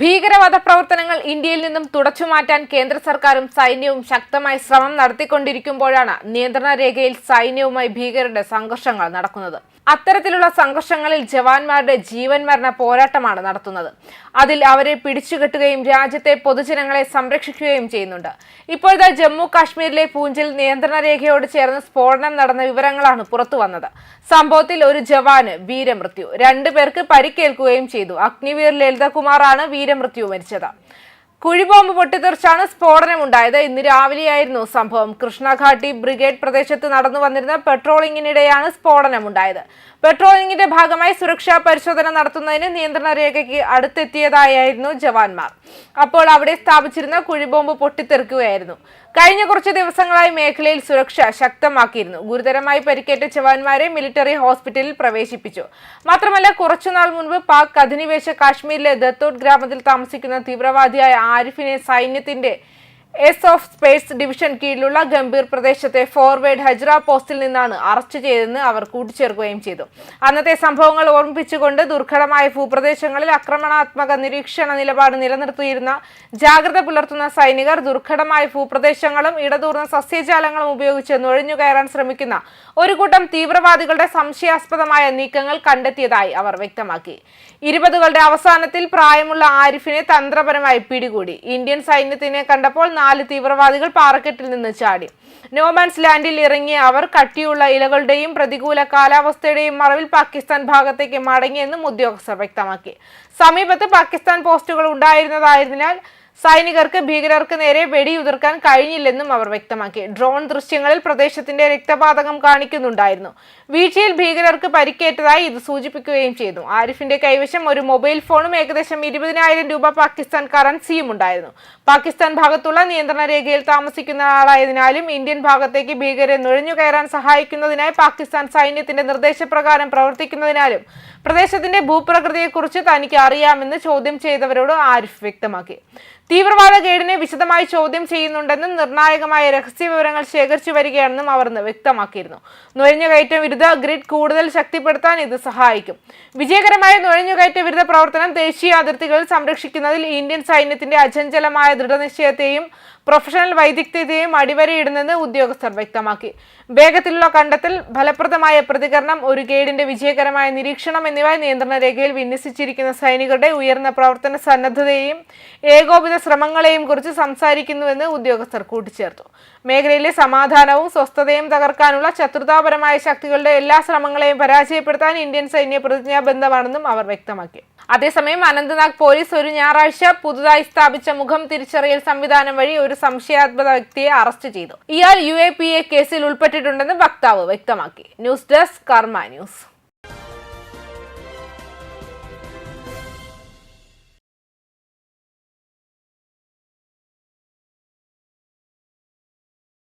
ഭീകരവാദ പ്രവർത്തനങ്ങൾ ഇന്ത്യയിൽ നിന്നും തുടച്ചുമാറ്റാൻ കേന്ദ്ര സർക്കാരും സൈന്യവും ശക്തമായി ശ്രമം നടത്തിക്കൊണ്ടിരിക്കുമ്പോഴാണ് നിയന്ത്രണ രേഖയിൽ സൈന്യവുമായി ഭീകരരുടെ സംഘർഷങ്ങൾ നടക്കുന്നത്. അത്തരത്തിലുള്ള സംഘർഷങ്ങളിൽ ജവാന്മാരുടെ ജീവൻ മരണ പോരാട്ടമാണ് നടത്തുന്നത്. അതിൽ അവരെ പിടിച്ചുകെട്ടുകയും രാജ്യത്തെ പൊതുജനങ്ങളെ സംരക്ഷിക്കുകയും ചെയ്യുന്നുണ്ട്. ഇപ്പോഴത്തെ ജമ്മു കാശ്മീരിലെ പൂഞ്ചിൽ നിയന്ത്രണ രേഖയോട് ചേർന്ന് സ്ഫോടനം നടന്ന വിവരങ്ങളാണ് പുറത്തു വന്നത്. സംഭവത്തിൽ ഒരു ജവാന് വീരമൃത്യു. രണ്ടു പേർക്ക് പരിക്കേൽക്കുകയും ചെയ്തു. അഗ്നിവീർ ലളിതകുമാറാണ് വീരമൃത്യു മരിച്ചത് കുഴിബോംബ് പൊട്ടിത്തെറിച്ചാണ് സ്ഫോടനമുണ്ടായത്. ഇന്ന് രാവിലെയായിരുന്നു സംഭവം. കൃഷ്ണഘാട്ടി ബ്രിഗേഡ് പ്രദേശത്ത് നടന്നു വന്നിരുന്ന പെട്രോളിംഗിനിടെയാണ് സ്ഫോടനമുണ്ടായത്. പെട്രോളിംഗിന്റെ ഭാഗമായി സുരക്ഷാ പരിശോധന നടത്തുന്നതിന് നിയന്ത്രണ രേഖയ്ക്ക് അടുത്തെത്തിയതായിരുന്നു ജവാന്മാർ. അപ്പോൾ അവിടെ സ്ഥാപിച്ചിരുന്ന കുഴിബോംബ് പൊട്ടിത്തെറിക്കുകയായിരുന്നു. കഴിഞ്ഞ കുറച്ച് ദിവസങ്ങളായി മേഖലയിൽ സുരക്ഷ ശക്തമാക്കിയിരുന്നു. ഗുരുതരമായി പരിക്കേറ്റ ജവാന്മാരെ മിലിറ്ററി ഹോസ്പിറ്റലിൽ പ്രവേശിപ്പിച്ചു. മാത്രമല്ല കുറച്ചുനാൾ മുൻപ് പാക് അധിനിവേശ കാശ്മീരിലെ ദത്തോട്ട് ഗ്രാമത്തിൽ താമസിക്കുന്ന തീവ്രവാദിയായ ആരിഫിനെ സൈന്യത്തിന്റെ എസ് ഓഫ് സ്പേസ് ഡിവിഷൻ കീഴിലുള്ള ഗംഭീർ പ്രദേശത്തെ ഫോർവേഡ് ഹജ്ര പോസ്റ്റിൽ നിന്നാണ് അറസ്റ്റ് ചെയ്തതെന്ന് അവർ കൂട്ടിച്ചേർക്കുകയും ചെയ്തു. അന്നത്തെ സംഭവങ്ങൾ ഓർമ്മിപ്പിച്ചുകൊണ്ട് ദുർഘടമായ ഭൂപ്രദേശങ്ങളിൽ ആക്രമണാത്മക നിരീക്ഷണ നിലപാട് നിലനിർത്തിയിരുന്ന ജാഗ്രത പുലർത്തുന്ന സൈനികർ ദുർഘടമായ ഭൂപ്രദേശങ്ങളും ഇടതൂർന്ന സസ്യജാലങ്ങളും ഉപയോഗിച്ച് നുഴഞ്ഞു കയറാൻ ശ്രമിക്കുന്ന ഒരു കൂട്ടം തീവ്രവാദികളുടെ സംശയാസ്പദമായ നീക്കങ്ങൾ കണ്ടെത്തിയതായി അവർ വ്യക്തമാക്കി. ഇരുപതുകളുടെ അവസാനത്തിൽ പ്രായമുള്ള ആരിഫിനെ തന്ത്രപരമായി പിടികൂടി. ഇന്ത്യൻ സൈന്യത്തിനെ കണ്ടപ്പോൾ നാല് തീവ്രവാദികൾ പാറക്കെട്ടിൽ നിന്ന് ചാടി. നോമാൻസ് ലാൻഡിൽ ഇറങ്ങിയ അവർ കട്ടിയുള്ള ഇലകളുടെയും പ്രതികൂല കാലാവസ്ഥയുടെയും മറവിൽ പാകിസ്ഥാൻ ഭാഗത്തേക്ക് മടങ്ങിയെന്നും ഉദ്യോഗസ്ഥർ വ്യക്തമാക്കി. സമീപത്ത് പാകിസ്ഥാൻ പോസ്റ്റുകൾ ഉണ്ടായിരുന്നതായതിനാൽ സൈനികർക്ക് ഭീകരർക്ക് നേരെ വെടിയുതിർക്കാൻ കഴിഞ്ഞില്ലെന്നും അവർ വ്യക്തമാക്കി. ഡ്രോൺ ദൃശ്യങ്ങളിൽ പ്രദേശത്തിന്റെ രക്തപാതകം കാണിക്കുന്നുണ്ടായിരുന്നു. വീഴ്ചയിൽ ഭീകരർക്ക് പരിക്കേറ്റതായി ഇത് സൂചിപ്പിക്കുകയും ചെയ്തു. ആരിഫിന്റെ കൈവശം ഒരു മൊബൈൽ ഫോണും ഏകദേശം ഇരുപതിനായിരം രൂപ പാകിസ്ഥാൻ കറൻസിയും ഉണ്ടായിരുന്നു. പാകിസ്ഥാൻ ഭാഗത്തുള്ള നിയന്ത്രണ രേഖയിൽ താമസിക്കുന്ന ആളായതിനാലും ഇന്ത്യൻ ഭാഗത്തേക്ക് ഭീകരെ നുഴഞ്ഞു കയറാൻ സഹായിക്കുന്നതിനായി പാകിസ്ഥാൻ സൈന്യത്തിന്റെ നിർദ്ദേശപ്രകാരം പ്രവർത്തിക്കുന്നതിനാലും പ്രദേശത്തിന്റെ ഭൂപ്രകൃതിയെക്കുറിച്ച് തനിക്ക് അറിയാമെന്ന് ചോദ്യം ചെയ്തവരോട് ആരിഫ് വ്യക്തമാക്കി. തീവ്രവാദ ഗൈഡിനെ വിശദമായി ചോദ്യം ചെയ്യുന്നുണ്ടെന്നും നിർണായകമായ രഹസ്യ വിവരങ്ങൾ ശേഖരിച്ചു വരികയാണെന്നും അവർ വ്യക്തമാക്കിയിരുന്നു. നുഴഞ്ഞുകയറ്റ വിരുദ്ധ ഗ്രിഡ് കൂടുതൽ ശക്തിപ്പെടുത്താൻ ഇത് സഹായിക്കും. വിജയകരമായ നുഴഞ്ഞുകയറ്റ വിരുദ്ധ പ്രവർത്തനം ദേശീയ അതിർത്തികളിൽ സംരക്ഷിക്കുന്നതിൽ ഇന്ത്യൻ സൈന്യത്തിന്റെ അചഞ്ചലമായ ദൃഢനിശ്ചയത്തെയും പ്രൊഫഷണൽ വൈദഗ്ധ്യത്തെയും അടിവരയിടുന്നെന്ന് ഉദ്യോഗസ്ഥർ വ്യക്തമാക്കി. വേഗത്തിലുള്ള കണ്ടെത്തൽ ഫലപ്രദമായ പ്രതികരണം ഒരു ഗൈഡിന്റെ വിജയകരമായ നിരീക്ഷണം എന്നിവ നിയന്ത്രണ രേഖയിൽ വിന്യസിച്ചിരിക്കുന്ന സൈനികരുടെ ഉയർന്ന പ്രവർത്തന സന്നദ്ധതയെയും ഏകോപിത ശ്രമങ്ങളെയും കുറിച്ച് സംസാരിക്കുന്നുവെന്ന് ഉദ്യോഗസ്ഥർ കൂട്ടിച്ചേർത്തു. മേഖലയിലെ സമാധാനവും സ്വസ്ഥതയും തകർക്കാനുള്ള ശത്രുതാപരമായ ശക്തികളുടെ എല്ലാ ശ്രമങ്ങളെയും പരാജയപ്പെടുത്താൻ ഇന്ത്യൻ സൈന്യ പ്രതിജ്ഞാബദ്ധമാണെന്നും അവർ വ്യക്തമാക്കി. അതേസമയം അനന്ത്നാഗ് പോലീസ് ഒരു ഞായറാഴ്ച പുതുതായി സ്ഥാപിച്ച മുഖം തിരിച്ചറിയൽ സംവിധാനം വഴി ഒരു സംശയാത്മക വ്യക്തിയെ അറസ്റ്റ് ചെയ്തു. ഇയാൾ യു കേസിൽ ഉൾപ്പെട്ടിട്ടുണ്ടെന്ന് വക്താവ് വ്യക്തമാക്കി. News desk Karma news.